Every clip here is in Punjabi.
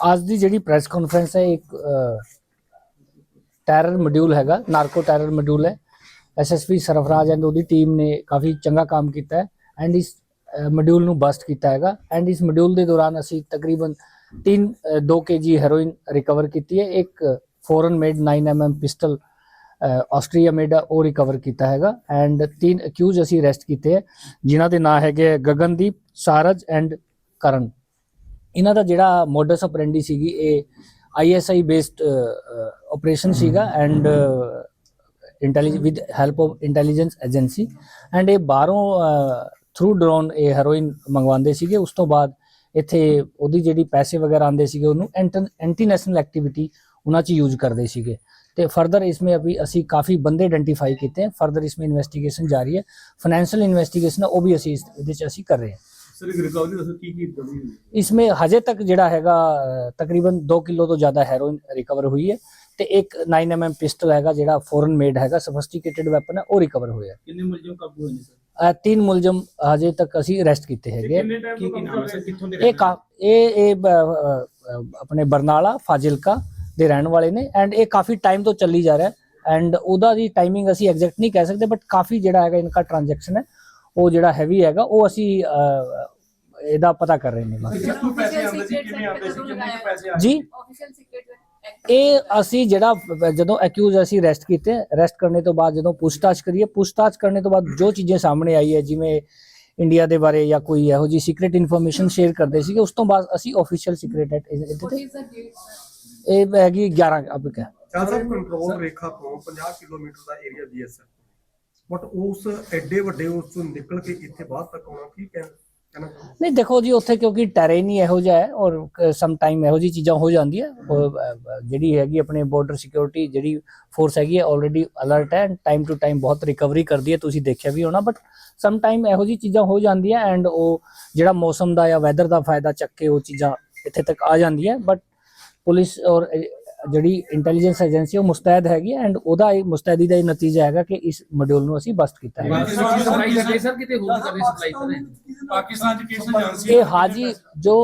ਅੱਜ ਦੀ ਜਿਹੜੀ ਪ੍ਰੈਸ ਕਾਨਫਰੰਸ ਹੈ, ਇੱਕ ਟੈਰਰ ਮੋਡਿਊਲ ਹੈਗਾ ਨਾਰਕੋ ਟੈਰਰ ਮੋਡਿਊਲ ਹੈ। ਐਸਐਸਪੀ ਸਰਫਰਾਜ ਐਂਡ ਉਹਦੀ ਟੀਮ ਨੇ ਕਾਫੀ ਚੰਗਾ ਕੰਮ ਕੀਤਾ ਹੈ ਐਂਡ ਇਸ ਮੋਡਿਊਲ ਨੂੰ ਬਸਟ ਕੀਤਾ ਹੈਗਾ ਐਂਡ ਇਸ ਮੋਡਿਊਲ ਦੇ ਦੌਰਾਨ ਅਸੀਂ ਤਕਰੀਬਨ 3 2 ਕੇਜੀ ਹੈਰੋਇਨ ਰਿਕਵਰ ਕੀਤੀ ਹੈ। ਇੱਕ foreign made 9 mm pistol Austria made ਉਹ ਰਿਕਵਰ ਕੀਤਾ ਹੈਗਾ ਐਂਡ ਤਿੰਨ ਅਕਿਊਜ਼ ਅਸੀਂ ਅਰੈਸਟ ਕੀਤੇ ਹੈ, ਜਿਨ੍ਹਾਂ ਦੇ ਨਾਂ ਹੈਗੇ ਗਗਨਦੀਪ, ਸਾਰਜ ਐਂਡ ਕਰਨ। ਇਹਨਾਂ ਦਾ ਜਿਹੜਾ ਮੋਡਸ ਆਪਰੈਂਡੀ ਸੀਗੀ, ਇਹ ਆਈਐਸਆਈ ਬੇਸਡ ਆਪਰੇਸ਼ਨ ਸੀਗਾ and intelligence with help of intelligence agency and ਇਹ ਬਾਹਰੋਂ ਥਰੂ ਡਰੋਨ ਇਹ ਹੈਰੋਇਨ ਮੰਗਵਾਉਂਦੇ ਸੀਗੇ। ਉਸ ਤੋਂ ਬਾਅਦ ਇੱਥੇ ਉਹਦੀ ਜਿਹੜੀ ਪੈਸੇ ਵਗੈਰਾ ਆਉਂਦੇ ਸੀਗੇ, ਉਹਨੂੰ ਐਂਟੀ ਨੈਸ਼ਨਲ ਐਕਟੀਵਿਟੀ ਉਹਨਾਂ 'ਚ ਯੂਜ਼ ਕਰਦੇ ਸੀਗੇ। ਤੇ ਫਰਦਰ ਇਸ ਵਿੱਚ ਅਭੀ ਅਸੀਂ ਕਾਫੀ ਬੰਦੇ ਆਈਡੈਂਟੀਫਾਈ ਕੀਤੇ ਫਰਦਰ ਇਸ ਵਿੱਚ ਇਨਵੈਸਟੀਗੇਸ਼ਨ ਜਾਰੀ ਹੈ। ਫਾਈਨੈਂਸ਼ੀਅਲ ਇਨਵੈਸਟੀਗੇਸ਼ਨ ਉਹ ਵੀ ਅਸੀਂ ਇਹਦੇ 'ਚ ਅਸੀਂ ਕਰ ਰਹੇ ਹਾਂ। ਸਰ ਇੱਕ ਰਿਕਵਰੀ ਦੱਸੋ ਕੀ ਕੀ ਦਵਾਈ ਹੋਈ इसमें हजे तक ਜਿਹੜਾ ਹੈਗਾ ਅ, ਤਕਰੀਬਨ 2 ਕਿਲੋ ਤੋਂ ਜ਼ਿਆਦਾ ਹੈਰੋਇਨ ਰਿਕਵਰ ਹੋਈ ਹੈ ਤੇ ਇੱਕ 9 mm ਪਿਸਟਲ ਹੈਗਾ ਜਿਹੜਾ ਫੋਰਨ ਮੇਡ ਹੈਗਾ ਸਫਿਸਟੀਕੇਟਡ ਵੈਪਨ ਹੈ ਉਹ ਰਿਕਵਰ ਹੋਇਆ ਕਿੰਨੇ ਮੁਲਜ਼ਮ ਕਾਬੂ ਹੋਏ ਨੇ ਸਰ ਅ, ਤਿੰਨ ਮੁਲਜ਼ਮ ਹਜੇ ਤੱਕ ਅਸੀਂ ਅਰੈਸਟ ਕੀਤੇ ਹੈਗੇ ਕਿੰਨੇ ਟਾਈਮ ਕੀ ਕੀ ਨਾਮ ਹੈ ਸਰ ਕਿੱਥੋਂ ਦੇ ਇਹ ਕਾ- ਇਹ ਇਹ ਬ- ਅ, ਅ, ਆਪਣੇ ਬਰਨਾਲਾ ਫਾਜ਼ਿਲਕਾ ਦੇ ਰਹਿਣ ਵਾਲੇ ਨੇ ਐਂਡ ਇਹ ਕਾਫੀ ਟਾਈਮ ਤੋਂ ਚੱਲੀ ਜਾ ਰਿਹਾ ਐਂਡ ਉਹਦਾ ਦੀ ਟਾਈਮਿੰਗ ਅਸੀਂ ਐਗਜ਼ੈਕਟ ਨਹੀਂ ਕਹਿ ਸਕਦੇ ਬਟ ਕਾਫੀ ਜਿਹੜਾ ਹੈਗਾ ਇਨਕਾ ਟ੍ਰਾਂਜੈਕਸ਼ਨ ਹੈ ਉਹ ਜਿਹੜਾ ਹੈਵੀ ਹੈਗਾ ਉਹ ਅਸੀਂ ਇਹਦਾ ਪਤਾ ਕਰ ਰਹੇ ਨੇ ਜੀ? ਇਹ ਅਸੀਂ ਜਿਹੜਾ ਜਦੋਂ ਐਕਿਊਜ਼ ਅਸੀਂ ਰੈਸਟ ਕੀਤੇ ਰੈਸਟ ਕਰਨੇ ਤੋਂ ਬਾਅਦ ਜਦੋਂ ਪੁੱਛਤਾਛ ਕਰੀਏ ਪੁੱਛਤਾਛ ਕਰਨੇ ਤੋਂ ਬਾਅਦ ਜੋ ਚੀਜ਼ਾਂ ਸਾਹਮਣੇ ਆਈ ਹੈ ਜਿਵੇਂ ਇੰਡੀਆ ਦੇ ਬਾਰੇ ਜਾਂ ਕੋਈ ਇਹੋ ਜੀ ਸੀਕ੍ਰੀਟ ਇਨਫੋਰਮੇਸ਼ਨ ਸ਼ੇਅਰ ਕਰਦੇ ਸੀਗੇ ਉਸ ਤੋਂ ਬਾਅਦ ਅਸੀਂ ਆਫੀਸ਼ੀਅਲ ਸੀਕ੍ਰੀਟ ਐਟ ਇਹ ਹੈਗੀ 11 ਅਬ ਕਾ ਕੰਟਰੋਲ ਰੇਖਾ ਤੋਂ 50 ਕਿਲੋਮੀਟਰ ਦਾ ਏਰੀਆ ਬੀਐਸਐਫ ਬਟ ਉਸ ਐਡੇ ਵੱਡੇ ਉਸ ਤੋਂ ਨਿਕਲ ਕੇ ਇੱਥੇ ਬਾਹਰ ਤੱਕ ਆਉਣਾ ਕੀ ਕਹਿਣਾ ਨਹੀਂ, ਦੇਖੋ ਜੀ, ਉੱਥੇ ਕਿਉਂਕਿ ਟੈਰੇਨ ਹੀ ਇਹੋ ਜਿਹਾ ਹੈ ਔਰ ਸਮ ਟਾਈਮ ਇਹੋ ਜੀ ਚੀਜ਼ਾਂ ਹੋ ਜਾਂਦੀਆਂ। ਜਿਹੜੀ ਹੈਗੀ ਆਪਣੇ ਬਾਰਡਰ ਸਿਕਿਉਰਿਟੀ ਜਿਹੜੀ ਫੋਰਸ ਹੈਗੀ ਹੈ ਆਲਰੇਡੀ ਅਲਰਟ ਹੈ ਟਾਈਮ ਟੂ ਟਾਈਮ ਬਹੁਤ ਰਿਕਵਰੀ ਕਰਦੀ ਹੈ, ਤੁਸੀਂ ਦੇਖਿਆ ਵੀ ਹੋਣਾ ਬਟ ਸਮ ਟਾਈਮ ਇਹੋ ਜੀ ਚੀਜ਼ਾਂ ਹੋ ਜਾਂਦੀਆਂ ਐਂਡ ਉਹ ਜਿਹੜਾ ਮੌਸਮ ਦਾ ਜਾਂ ਵੈਦਰ ਦਾ ਫਾਇਦਾ ਚੱਕ ਕੇ ਉਹ ਚੀਜ਼ਾਂ ਇੱਥੇ ਤੱਕ ਆ ਜਾਂਦੀਆਂ ਬਟ ਪੁਲਿਸ ਔਰ ਜਿਹੜੀ ਇੰਟੈਲੀਜੈਂਸ ਏਜੰਸੀ ਉਹ ਮੁਸਤੈਦ ਹੈਗੀ ਐਂਡ ਉਹਦਾ ਇਹ ਮੁਸਤੈਦੀ ਦਾ ਇਹ ਨਤੀਜਾ ਹੈਗਾ ਕਿ ਇਸ ਮੋਡਿਊਲ ਨੂੰ ਅਸੀਂ ਬਸਟ ਕੀਤਾ ਹੈ ਪਾਕਿਸਤਾਨ ਚ ਸਪਲਾਈ ਕਰਦੇ ਸਰ ਕਿਤੇ ਹੋਰ ਕਰਦੇ ਸਪਲਾਈ ਕਰਦੇ ਪਾਕਿਸਤਾਨ ਚ ਕਿਸ ਏਜੰਸੀ ਇਹ ਹਾਜੀ ਜੋ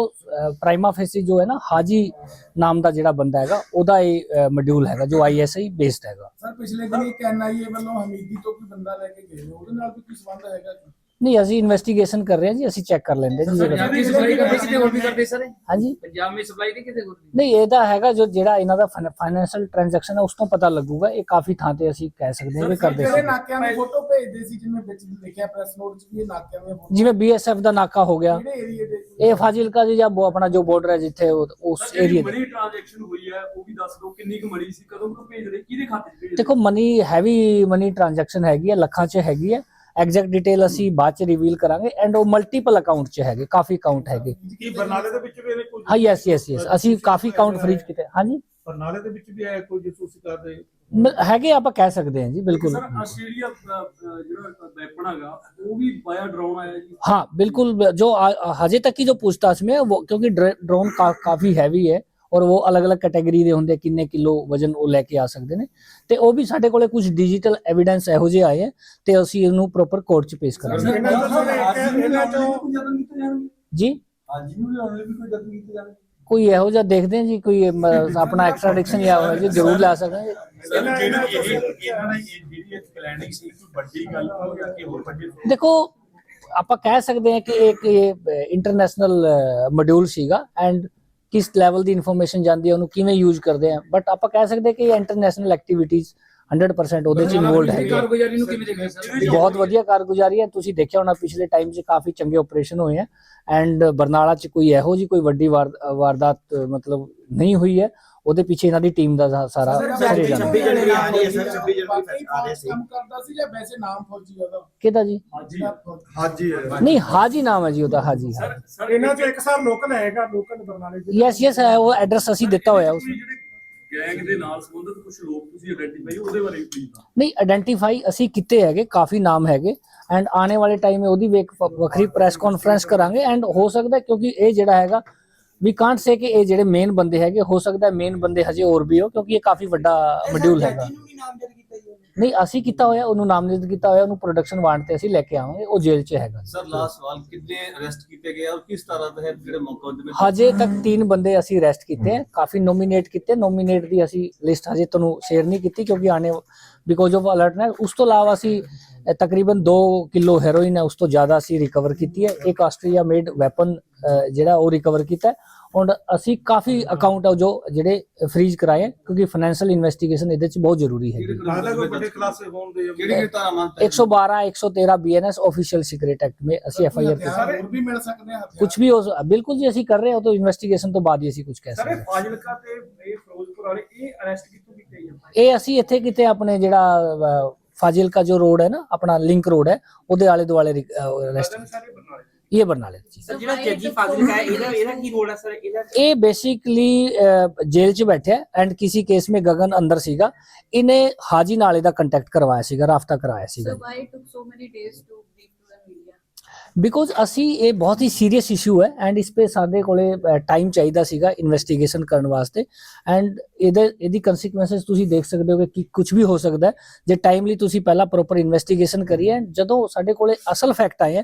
ਪ੍ਰਾਈਮਾ ਫੇਸੀ ਜੋ ਹੈ ਨਾ ਹਾਜੀ ਨਾਮ ਦਾ ਜਿਹੜਾ ਬੰਦਾ ਹੈਗਾ ਉਹਦਾ ਇਹ ਮੋਡਿਊਲ ਹੈਗਾ ਜੋ ਆਈਐਸਆਈ ਬੇਸਡ ਹੈਗਾ। ਸਰ ਪਿਛਲੇ ਦਿਨ ਇੱਕ ਐਨਆਈਏ ਵੱਲੋਂ ਹਮੀਦੀ ਤੋਂ ਕੋਈ ਬੰਦਾ ਲੈ ਕੇ ਗਏ ਨੇ ਉਹਦੇ ਨਾਲ ਵੀ ਕੋਈ ਸੰਬੰਧ ਹੈਗਾ ਕੀ? ਨਹੀਂ ਅਸੀਂ ਇਨਵੈਸਟੀਗੇਸ਼ਨ ਕਰ ਰਹੇ ਹਾਂ ਜੀ ਅਸੀਂ ਚੈੱਕ ਕਰ ਲੈਂਦੇ ਜੀ ਪੰਜਾਬ ਦੀ ਸਪਲਾਈ ਕਰਦੇ ਕਿਤੇ ਹੋਰ ਵੀ ਕਰਦੇ ਸਰ? ਹਾਂਜੀ। ਪੰਜਾਬ ਵਿੱਚ ਸਪਲਾਈ ਨਹੀਂ ਕਿਤੇ ਹੋਰ ਵੀ? ਨਹੀਂ ਇਹਦਾ ਹੈਗਾ ਜੋ ਜਿਹੜਾ ਇਹਨਾਂ ਦਾ ਫਾਈਨੈਂਸ਼ੀਅਲ ਟ੍ਰਾਂਜੈਕਸ਼ਨ ਹੈ ਉਸ ਤੋਂ ਪਤਾ ਲੱਗੂਗਾ ਇਹ ਕਾਫੀ ਥਾਂ ਤੇ ਅਸੀਂ ਕਹਿ ਸਕਦੇ ਹਾਂ ਕਿ ਕਰਦੇ ਜਿਹੜੇ ਸੀ। ਨਾਕਿਆਂ ਦੀ ਫੋਟੋ ਭੇਜਦੇ ਸੀ ਜਿਵੇਂ ਵਿੱਚ ਲਿਖਿਆ ਪ੍ਰੈਸ ਨੋਟ 'ਚ ਵੀ ਇਹ ਨਾਕਿਆਂ ਦੀਆਂ ਫੋਟੋ। ਜਿਵੇਂ ਬੀਐਸਐਫ ਦਾ ਨਾਕਾ ਹੋ ਗਿਆ। ਕਿਹੜੇ ਏਰੀਏ ਦੇ ਇਹ ਫਾਜ਼ਿਲਕਾ ਜੀ ਜਾਂ ਉਹ ਆਪਣਾ ਜੋ ਬਾਰਡਰ ਹੈ ਜਿੱਥੇ ਉਹ- ਉਸ ਏਰੀਆ ਦੇ। ਮਨੀ ਟ੍ਰਾਂਜੈਕਸ਼ਨ ਹੋਈ ਹੈ ਉਹ ਵੀ ਦੱਸ ਦਿਓ ਕਿੰਨੀ ਕੁ ਮਨੀ ਸੀ ਕਦੋਂ ਕਦੋਂ ਭੇਜ ਰਹੇ ਕਿਹਦੇ ਖਾਤੇ 'ਚ ਭੇਜ ਰਹੇ? ਦੇਖੋ ਮਨੀ ਹੈਵੀ ਮਨੀ ਟ੍ਰਾਂਜੈਕਸ਼ਨ ਹੈਗੀ ਹੈ ਲੱਖਾਂ 'ਚ ਹੈਗੀ ਹੈ। ਐਗਜ਼ੈਕਟ ਡਿਟੇਲ ਅਸੀਂ ਬਾਅਦ ਚ ਰਿਵੀਲ ਕਰਾਂਗੇ ਐਂਡ ਉਹ ਮਲਟੀਪਲ ਅਕਾਊਂਟ ਚ ਹੈਗੇ ਕਾਫੀ ਅਕਾਊਂਟ ਹੈਗੇ। ਕੀ ਬਰਨਾਲੇ ਦੇ ਵਿੱਚ ਵੀ ਇਹਨੇ ਕੋਈ ਹਾਂ ਯੈਸ ਯੈਸ ਯੈਸ ਅਸੀਂ ਕਾਫੀ ਅਕਾਊਂਟ ਫ੍ਰੀਜ ਕੀਤੇ ਹਾਂਜੀ? ਬਰਨਾਲੇ ਦੇ ਵਿੱਚ ਵੀ ਹੈ ਕੋਈ ਜਸੂਸੀ ਕਰ ਰਹੇ ਹੈਗੇ ਆਪਾਂ ਕਹਿ ਸਕਦੇ ਹਾਂ ਜੀ ਬਿਲਕੁਲ। ਸਰ ਆਸਟ੍ਰੇਲੀਆ ਜਿਹੜਾ ਵੈਪਨ ਹੈਗਾ ਉਹ ਵੀ ਬਾਇਆ ਡਰੋਨ ਆਇਆ ਜੀ? ਹਾਂ ਬਿਲਕੁਲ। ਜੋ ਹਜੇ ਤੱਕ ਕੀ ਜੋ ਪੁੱਛਤਾਛ ਮੈਂ ਕਿਉਂਕਿ ਡਰੋਨ ਕਾਫੀ ਹੈਵੀ ਹੈ। ਔਰ ਉਹ ਅਲੱਗ-ਅਲੱਗ ਕੈਟਾਗਰੀ ਦੇ ਹੁੰਦੇ ਕਿੰਨੇ ਕਿਲੋ ਵਜਨ ਉਹ ਲੈ ਕੇ ਆ ਸਕਦੇ ਨੇ। ਤੇ ਉਹ ਵੀ ਸਾਡੇ ਕੋਲੇ ਕੁਝ ਡਿਜੀਟਲ ਐਵੀਡੈਂਸ ਇਹੋ ਜਿਹੇ ਆਏ ਹੈ ਤੇ ਅਸੀਂ ਇਹਨੂੰ ਪ੍ਰੋਪਰ ਕੋਰਟ 'ਚ ਪੇਸ਼ ਕਰਾਂਗੇ। ਜੀ ਹਾਂਜੀ ਨੂੰ? ਲਿਆਉਣ ਲਈ ਵੀ ਕੋਈ ਯਤਨ ਕੀਤੇ ਜਾਣਗੇ ਕੋਈ ਇਹੋ ਜਿਹਾ ਦੇਖਦੇ ਹਾਂ ਜੀ ਕੋਈ ਆਪਣਾ ਐਕਸਟ੍ਰਾਡਿਕਸ਼ਨ ਜਾਂ ਹੋਇਆ ਜੀ ਜ਼ਰੂਰ ਲੈ ਸਕਦੇ ਹਾਂ ਜੀ। ਸਰ ਜਿਹੜੀ ਇਹ ਇਹਨਾਂ ਨੇ ਇਹ ਜਿਹੜੀ ਇੱਕ ਪਲੈਨਿੰਗ ਸੀ? ਕੋਈ ਵੱਡੀ ਗੱਲ ਹੋ ਗਿਆ ਕਿ ਹੋਰ ਵੱਡੀ ਦੇਖੋ ਆਪਾਂ ਕਹਿ ਸਕਦੇ ਹਾਂ ਕਿ ਇੱਕ ਇਹ ਇੰਟਰਨੈਸ਼ਨਲ ਮੋਡਿਊਲ ਸੀਗਾ ਐਂਡ ਕਿਸ ਲੈਵਲ ਦੀ ਇਨਫੋਰਮੇਸ਼ਨ ਜਾਂਦੀ ਹੈ, ਉਹਨੂੰ ਕਿਵੇਂ ਯੂਜ਼ ਕਰਦੇ ਆ। ਬਟ ਆਪਾਂ ਕਹਿ ਸਕਦੇ ਹਾਂ ਕਿ ਇੰਟਰਨੈਸ਼ਨਲ ਐਕਟੀਵਿਟੀਜ਼ 100% ਉਹਦੇ ਚ ਇਨਵੋਲਡ ਹੈਗੇ ਆ। ਕਾਰਗੁਜ਼ਾਰੀ ਨੂੰ ਕਿਵੇਂ ਦੇਖਦੇ ਸਰ? ਬਹੁਤ ਵਧੀਆ ਕਾਰਗੁਜ਼ਾਰੀ ਹੈ। ਤੁਸੀਂ ਦੇਖਿਆ ਹੋਣਾ ਪਿਛਲੇ ਟਾਈਮ 'ਚ ਕਾਫੀ ਚੰਗੇ ਆਪਰੇਸ਼ਨ ਹੋਏ ਆ। ਐਂਡ ਬਰਨਾਲਾ 'ਚ ਕੋਈ ਇਹੋ ਜੀ ਕੋਈ ਵੱਡੀ ਵਾਰ- ਵਾਰਦਾਤ ਮਤਲਬ ਨਹੀਂ ਹੋਈ ਹੈ। ਉਹਦੇ ਪਿੱਛੇ ਇਹਨਾਂ ਦੀ ਟੀਮ ਦਾ ਸਾਰਾ ਸਰੇ ਜਾਂਦਾ ਛੱਬੀ ਜਨਵਰੀ ਆ ਰਹੀ ਹੈ ਸਰ 26 ਜਨਵਰੀ ਆ ਰਹੇ ਸੀ ਕੰਮ ਕਰਦਾ ਸੀ ਜਾਂ ਵੈਸੇ ਨਾਮ ਫੌਜੀ ਉਹਦਾ? ਕਿਹਦਾ ਜੀ? ਹਾਜੀ। ਹੈ। ਨਹੀਂ ਹਾਜੀ ਨਾਮ ਹੈ ਜੀ ਉਹਦਾ ਹਾਜੀ ਸਰ ਇਹਨਾਂ ਚੋਂ ਇੱਕ ਸਾਰ ਲੋਕਲ ਹੈਗਾ ਲੋਕਲ ਬਰਨਾਲੇ ਦੇ ਯੈਸ ਯੈਸ ਹੈ ਉਹ ਐਡਰੈਸ ਅਸੀਂ ਦਿੱਤਾ ਹੋਇਆ ਉਸ ਗੈਂਗ ਦੇ ਨਾਲ ਸੰਬੰਧਿਤ ਕੁਝ ਲੋਕ ਤੁਸੀਂ ਆਇਡੈਂਟੀਫਾਈ ਉਹਦੇ ਬਾਰੇ ਵੀ ਪਲੀਜ਼ ਨਹੀਂ ਆਇਡੈਂਟੀਫਾਈ ਅਸੀਂ ਕੀਤੇ ਹੈਗੇ ਕਾਫੀ ਨਾਮ ਹੈਗੇ ਐਂਡ ਆਉਣੇ ਵਾਲੇ ਟਾਈਮ ਮੇ ਉਹਦੀ ਵੀ ਇੱਕ ਵੱਖਰੀ ਪ੍ਰੈਸ ਕਾਨਫਰੰਸ ਕਰਾਂਗੇ ਐਂਡ ਹੋ ਸਕਦਾ ਕਿਉਂਕਿ ਇਹ ਜਿਹੜਾ ਹੈਗਾ ਵੀ ਕਾਂਟ ਸੇ ਕਿ ਇਹ ਜਿਹੜੇ ਮੇਨ ਬੰਦੇ ਹੈਗੇ ਹੋ ਸਕਦਾ ਮੇਨ ਬੰਦੇ ਹਜੇ ਹੋਰ ਵੀ ਹੋ ਕਿਉਂਕਿ ਇਹ ਕਾਫੀ ਵੱਡਾ ਮੋਡਿਊਲ ਹੈਗਾ। ਨਹੀਂ ਅਸੀਂ ਕੀਤਾ ਹੋਇਆ ਉਹਨੂੰ ਨਾਮਜ਼ਦ ਕੀਤਾ ਹੋਇਆ ਉਹਨੂੰ ਪ੍ਰੋਡਕਸ਼ਨ ਵਾਰੰਟ ਤੇ ਅਸੀਂ ਲੈ ਕੇ ਆਵਾਂਗੇ ਉਹ ਜੇਲ੍ਹ 'ਚ ਹੈਗਾ। ਸਰ ਲਾਸਟ ਸਵਾਲ ਕਿੰਨੇ ਅਰੈਸਟ ਕੀਤੇ ਗਏ ਔਰ ਕਿਸ ਤਰ੍ਹਾਂ ਦੇ ਜਿਹੜੇ ਮੁਕੱਦਮੇ ਹਜੇ ਤੱਕ ਤਿੰਨ ਬੰਦੇ ਅਸੀਂ ਅਰੈਸਟ ਕੀਤੇ ਹੈ ਕਾਫੀ ਨੋਮੀਨੇਟ ਕੀਤੇ ਨੋਮੀਨੇਟ ਦੀ ਅਸੀਂ ਲਿਸਟ ਹਜੇ ਤੁਹਾਨੂੰ ਸ਼ੇਅਰ ਨਹੀਂ ਕੀਤੀ ਕਿਉਂਕਿ ਆਣੇ ਬਿਕੋਜ਼ ਆਫ ਅਲਰਟਨੈਸ ਉਸ ਤੋਂ ਇਲਾਵਾ ਅਸੀਂ ਅ, ਤਕਰੀਬਨ 2 ਕਿਲੋ ਹੈਰੋਇਨ ਹੈ ਉਸ ਤੋਂ ਜ਼ਿਆਦਾ ਅਸੀਂ ਰਿਕਵਰ ਕੀਤੀ ਹੈ। ਇੱਕ ਆਸਟਰੀਆ ਮੇਡ ਵੈਪਨ ਜਿਹੜਾ ਉਹ ਰਿਕਵਰ ਕੀਤਾ ਹੈ। ਔਰ ਅਸੀਂ ਕਾਫੀ ਅਕਾਊਂਟ ਜੋ ਜਿਹੜੇ ਫ੍ਰੀਜ਼ ਕਰਾਏ ਹੈ, ਕਿਉਂਕਿ ਫਾਈਨੈਂਸ਼ੀਅਲ ਇਨਵੈਸਟੀਗੇਸ਼ਨ ਇਹਦੇ ਚ ਬਹੁਤ ਜ਼ਰੂਰੀ ਹੈ। ਲੱਗਦਾ ਕੋਈ ਵੱਡੇ ਖਲਾਸੇ ਹੋਣ ਦੇ ਕਿਹੜੀ ਕਿਹੜੀ ਧਾਰਾ ਮੰਨते 112 113 ਬੀਐਨਐਸ ਆਫੀਸ਼ੀਅਲ ਸੀਕ੍ਰੀਟ ਐਕਟ में ਅਸੀਂ ਐਫ ਆਈ ਆਰ ਹਥਿਆਰ ਹੋਰ ਵੀ ਮਿਲ ਸਕਦੇ ਆ ਹਥਿਆਰ? ਕੁਝ ਵੀ ਹੋ ਬਿਲਕੁਲ ਜੀ ਅਸੀਂ ਕਰ ਰਹੇ ਹਾਂ ਉਹ ਤਾਂ ਇਨਵੈਸਟੀਗੇਸ਼ਨ ਤੋਂ ਬਾਅਦ ਹੀ ਅਸੀਂ ਕੁਝ ਕਹਿ ਸਕਦੇ ਸਰ ਹਾਂ। ਫਾਜ਼ਿਲਕਾ ਤੇ ਇਹ ਫਿਰੋਜ਼ਪੁਰ ਵਾਲੇ ਇਹ ਅਰੈਸਟ ਕਿੱਥੋਂ ਕੀਤੇ ਗਏ? ਇਹ ਅਸੀਂ ਇੱਥੇ ਕਿਤੇ ਆਪਣੇ ਜਿਹੜਾ फाजिलका जो रोड है ना अपना लिंक रोड है ਉਹਦੇ ਆਲੇ ਦੁਆਲੇ ਰੈਸਟੋਰੈਂਟ ਇਹ ਬਰਨਾਲੇ ਜੀ ਜਿਹੜਾ ਜੱਜੀ ਫਾਜ਼ਿਲਕਾ ਹੈ ਇਹਦਾ ਇਹਦਾ ਕੀ ਰੋਲ ਹੈ ਸਰ? ਇਹਦਾ ਇਹ ਬੇਸਿਕਲੀ ਜੇਲ੍ਹ 'ਚ ਬੈਠਿਆ ਐਂਡ ਕਿਸੇ ਕੇਸ ਮੇ ਗਗਨ ਅੰਦਰ ਸੀਗਾ। ਇਹਨੇ ਹਾਜੀ ਨਾਲੇ ਦਾ ਕੰਟੈਕਟ ਕਰਵਾਇਆ ਸੀਗਾ ਰਾਫਤਾ ਕਰਾਇਆ ਸੀਗਾ। So why took so many days too because ਅਸੀਂ ਇਹ ਬਹੁਤ ਹੀ ਸੀਰੀਅਸ ਇਸ਼ੂ ਹੈ ਐਂਡ ਇਸ ਤੇ ਸਾਡੇ ਕੋਲੇ ਟਾਈਮ ਚਾਹੀਦਾ ਸੀਗਾ ਇਨਵੈਸਟੀਗੇਸ਼ਨ ਕਰਨ ਵਾਸਤੇ ਐਂਡ ਇਹਦੇ ਇਹਦੀ ਕਨਸੀਕੁਐਂਸਸ ਤੁਸੀਂ ਦੇਖ ਸਕਦੇ ਹੋ ਕਿ ਕੁਝ ਵੀ ਹੋ ਸਕਦਾ ਹੈ। ਜੇ ਟਾਈਮਲੀ ਤੁਸੀਂ ਪਹਿਲਾਂ ਪ੍ਰੋਪਰ ਇਨਵੈਸਟੀਗੇਸ਼ਨ ਕਰੀਏ ਜਦੋਂ ਸਾਡੇ ਕੋਲੇ ਅਸਲ ਫੈਕਟ ਆਏ ਹੈ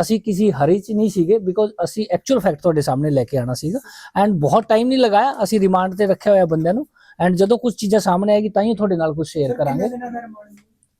ਅਸੀਂ ਕਿਸੇ ਹਰੀ ਚ ਨਹੀਂ ਸੀਗੇ ਬਿਕੋਜ਼ ਅਸੀਂ ਐਕਚੁਅਲ ਫੈਕਟ ਤੁਹਾਡੇ ਸਾਹਮਣੇ ਲੈ ਕੇ ਆਣਾ ਸੀਗਾ ਐਂਡ ਬਹੁਤ ਟਾਈਮ ਨਹੀਂ ਲਗਾਇਆ ਅਸੀਂ ਰਿਮਾਂਡ ਤੇ ਰੱਖਿਆ ਹੋਇਆ ਬੰਦਿਆਂ ਨੂੰ ਐਂਡ ਜਦੋਂ ਕੁਝ ਚੀਜ਼ਾਂ ਸਾਹਮਣੇ ਆਏਗੀ ਤਾਂ ਹੀ ਤੁਹਾਡੇ ਨਾਲ ਕੁਝ ਸ਼ੇਅਰ ਕਰਾਂਗੇ।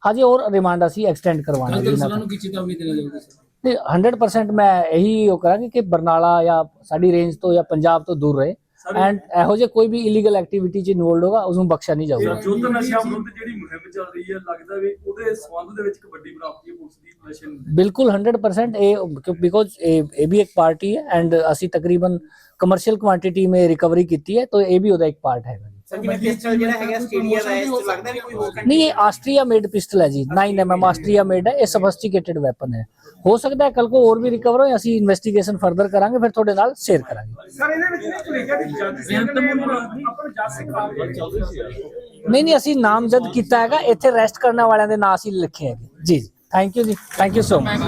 ਹਜੇ ਹੋਰ ਰਿਮਾਂਡ ਅਸੀਂ ਐਕਸਟੈਂਡ ਕਰਵਾਉਣਾ ਜੀ ਇਹਨਾਂ ਤੋਂ। ਕੀ ਚੇਤਾਵਨੀ ਦੇਣਾ ਚਾਹੋਗੇ ਸਰ ਤੇ 100% ਮੈਂ ਇਹੀ ਉਹ ਕਰਾਂਗੀ ਕਿ ਬਰਨਾਲਾ ਜਾਂ ਸਾਡੀ ਰੇਂਜ ਤੋਂ ਜਾਂ ਪੰਜਾਬ ਤੋਂ ਦੂਰ ਰਹੇ। ਐਂਡ ਇਹੋ ਜਿਹੇ ਕੋਈ ਵੀ ਇਲੀਗਲ ਐਕਟੀਵਿਵਿਟੀ ਚ ਇਨਵੋਲਡ ਹੋਗਾ ਉਸ ਨੂੰ ਬਖਸ਼ਿਆ ਨਹੀਂ ਜਾਊਗਾ। ਜੁੱਧ ਨਸ਼ਾ ਵਿਰੁੱਧ ਜਿਹੜੀ ਮੁਹਿੰਮ ਚੱਲ ਰਹੀ ਹੈ ਲੱਗਦਾ ਵੀ ਉਹਦੇ ਸੰਬੰਧ ਦੇ ਵਿੱਚ ਇੱਕ ਵੱਡੀ ਪ੍ਰਾਪਤੀ ਹੈ ਪੁਲਿਸ ਦੀ ਨਸ਼ੇ ਬਿਲਕੁਲ 100% ਇਹ ਬਿਕੋਜ਼ ਇਹ ਵੀ ਇੱਕ ਪਾਰਟੀ ਹੈ ਐਂਡ ਅਸੀਂ ਤਕਰੀਬਨ ਕਮਰਸ਼ੀਅਲ ਕੁਆਂਟੀਟੀ ਮੇ ਰਿਕਵਰੀ ਕੀਤੀ ਹੈ ਤਾਂ ਇਹ ਵੀ ਉਹਦਾ ਇੱਕ ਪਾਰਟ ਹੈਗਾ। ਜੀ ਸਰ ਜਿਵੇਂ ਪਿਸਟਲ ਜਿਹੜਾ ਹੈਗਾ ਸਟੇਡੀਆ ਦਾ ਹੈ ਇਸ 'ਚ ਲੱਗਦਾ ਵੀ ਕੋਈ ਹੋਰ ਨਹੀਂ ਇਹ ਆਸਟਰੀਆ ਮੇਡ ਪਿਸਟਲ ਹੈ ਜੀ 9 ਆਸਟਰੀਆ ਮੇਡ ਹੈ ਇਹ ਸਫਿਸਟੀਕੇਟਿਡ ਵੈਪਨ ਹੈ। ਹੋ ਸਕਦਾ ਹੈ ਕੱਲ ਕੋ ਹੋਰ ਵੀ ਰਿਕਵਰ ਹੋਏ ਅਸੀਂ ਇਨਵੈਸਟੀਗੇਸ਼ਨ ਫਰਦਰ ਕਰਾਂਗੇ ਫਿਰ ਤੁਹਾਡੇ ਨਾਲ ਸ਼ੇਅਰ ਕਰਾਂਗੇ। ਸਰ ਇਹਦੇ ਵਿੱਚ ਨਹੀਂ ਲਿਖਿਆ ਕਿ ਜੱਜ ਸਿੰਘ ਨੇ ਆਪਾਂ ਜੱਜ ਸਿੰਘ ਨਹੀਂ ਨਹੀਂ ਅਸੀਂ ਨਾਮਜ਼ਦ ਕੀਤਾ ਹੈਗਾ ਇੱਥੇ ਰੈਸਟ ਕਰਨ ਵਾਲਿਆਂ ਦੇ ਨਾਂ ਅਸੀਂ ਲਿਖੇ ਹੈਗੇ। ਜੀ ਜੀ। ਥੈਂਕ ਯੂ ਜੀ ਥੈਂਕ ਯੂ ਸੋ ਮਚ